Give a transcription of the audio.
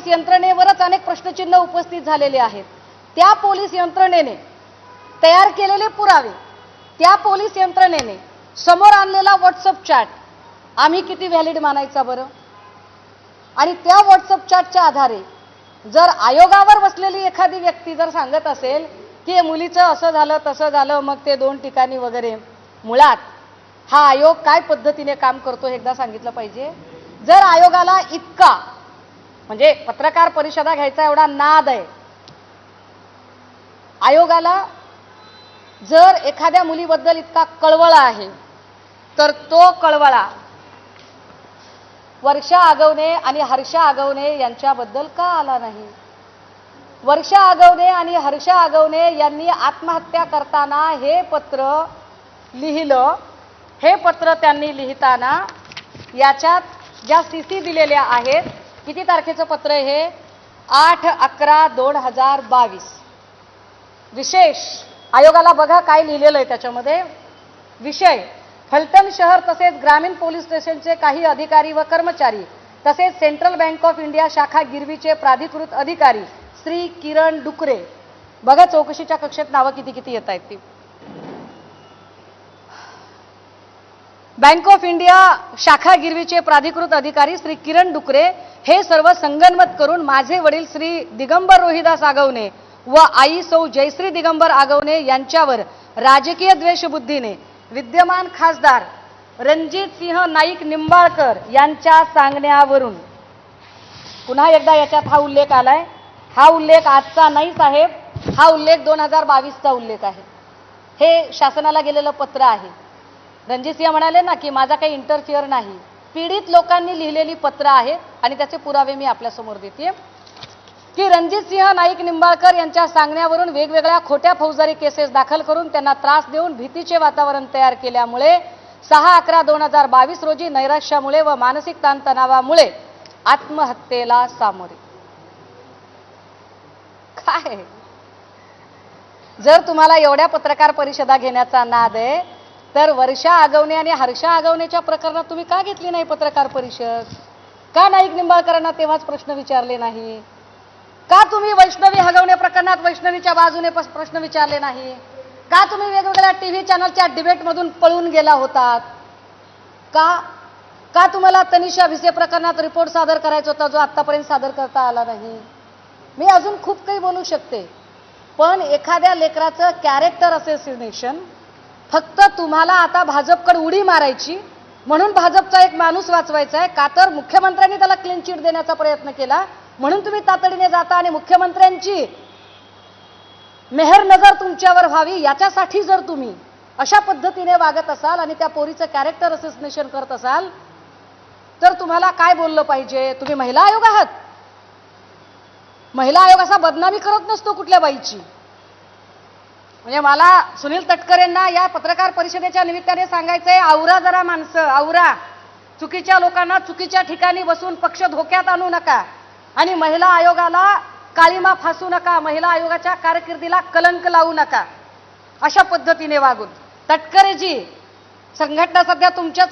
Police यंत्रणेवरच अनेक प्रश्नचिन्ह उपस्थित झालेले आहेत. त्या पोलीस यंत्रणेने तयार केलेले पुरावे त्या पोलीस यंत्रणेने समोर आणलेला व्हॉट्सअप चॅट आम्ही किती व्हॅलिड मानायचा बरं? आणि त्या व्हॉट्सअप चॅटच्या आधारे जर आयोगावर बसलेली एखादी व्यक्ती जर सांगत असेल की मुलीचं असं झालं तसं झालं मग ते दोन ठिकाणी वगैरे मुळात हा आयोग काय पद्धतीने काम करतो हे एकदा सांगितलं पाहिजे. जर आयोगाला इतका म्हणजे पत्रकार परिषदा घ्यायचा एवढा नाद आहे. आयोगाला जर एखाद्या मुलीबद्दल इतका कळवळा आहे तर तो कळवळा वर्षा आगवणे आणि हर्षा आगवणे यांच्याबद्दल का आला नाही? वर्षा आगवणे आणि हर्षा आगवणे यांनी आत्महत्या करताना हे पत्र लिहिलं. हे पत्र त्यांनी लिहिताना याच्यात ज्या स्थिती दिलेल्या आहेत किती तारखेचं पत्र आहे हे? आठ अकरा दोन हजार बावीस. विशेष आयोगाला बघा काय लिहिलेलं आहे त्याच्यामध्ये. विषय फलटण शहर तसेच ग्रामीण पोलीस स्टेशनचे काही अधिकारी व कर्मचारी तसेच सेंट्रल बँक ऑफ इंडिया शाखा गिरवीचे प्राधिकृत अधिकारी श्री किरण डुकरे. बघा चौकशीच्या कक्षेत नावं किती किती येत आहेत ती. बँक ऑफ इंडिया शाखा गिरवीचे प्राधिकृत अधिकारी श्री किरण डुकरे हे सर्व संगनमत करून माझे वडील श्री दिगंबर रोहिदास आगवणे व आई सौ जयश्री दिगंबर आगवणे यांच्यावर राजकीय द्वेषबुद्धीने विद्यमान खासदार रणजित सिंह नाईक निंबाळकर यांच्या सांगण्यावरून. पुन्हा एकदा याच्यात हा उल्लेख आलाय. हा उल्लेख आजचा नाही साहेब. हा उल्लेख दोन हजार बावीसचा उल्लेख आहे. हे शासनाला गेलेलं पत्र आहे. रणजित सिंह म्हणाले ना की माझा काही इंटरफिअर नाही. पीडित लोकांनी लिहिलेली पत्र आहेत आणि त्याचे पुरावे मी आपल्यासमोर देते की रणजित सिंह नाईक निंबाळकर यांच्या सांगण्यावरून वेगवेगळ्या खोट्या फौजदारी केसेस दाखल करून त्यांना त्रास देऊन भीतीचे वातावरण तयार केल्यामुळे सहा अकरा दोन हजार बावीस रोजी नैराश्यामुळे व मानसिक ताणतणावामुळे आत्महत्येला सामोरे. काय? जर तुम्हाला एवढ्या पत्रकार परिषदा घेण्याचा नाद आहे तर वर्षा आगवणे आणि हर्षा आगवणेच्या प्रकरणात तुम्ही का घेतली नाही पत्रकार परिषद? का नाईक निंबाळकरांना तेव्हाच प्रश्न विचारले नाही? का तुम्ही वैष्णवी हगवणे प्रकरणात वैष्णवीच्या बाजूने प्रश्न विचारले नाही? का तुम्ही वेगवेगळ्या टी व्ही चॅनलच्या डिबेटमधून पळून गेला होतात? का का तुम्हाला तनिषा भिसे प्रकरणात रिपोर्ट सादर करायचा होता जो आत्तापर्यंत सादर करता आला नाही? मी अजून खूप काही बोलू शकते. पण एखाद्या लेकराचं कॅरेक्टर असेसिनेशन फक्त तुम्हाला आता भाजपकडे उडी मारायची म्हणून भाजपचा एक माणूस वाचवायचा आहे. का तर मुख्यमंत्र्यांनी त्याला क्लीन चिट देण्याचा प्रयत्न केला म्हणून तुम्ही तातडीने जाता आणि मुख्यमंत्र्यांची मेहर नजर तुमच्यावर व्हावी याच्यासाठी जर तुम्ही अशा पद्धतीने वागत असाल आणि त्या पोरीचं कॅरेक्टर असेसिनेशन करत असाल तर तुम्हाला काय बोललं पाहिजे? तुम्ही महिला आयोग आहात. महिला आयोग असा बदनामी करत नसतो कुठल्या बाईची. म्हणजे मला सुनील तटकरेंना या पत्रकार परिषदेच्या निमित्ताने सांगायचंय आवरा जरा माणसं आवरा. चुकीच्या लोकांना चुकीच्या ठिकाणी बसून पक्ष धोक्यात आणू नका. आणि महिला आयोगाला काळीमा फासू नका महिला आयोगाच्या कारकिर्दीला कलंक लावू नका. अशा पद्धतीने वागून. तटकरेजी संघटना सध्या तुमच्याच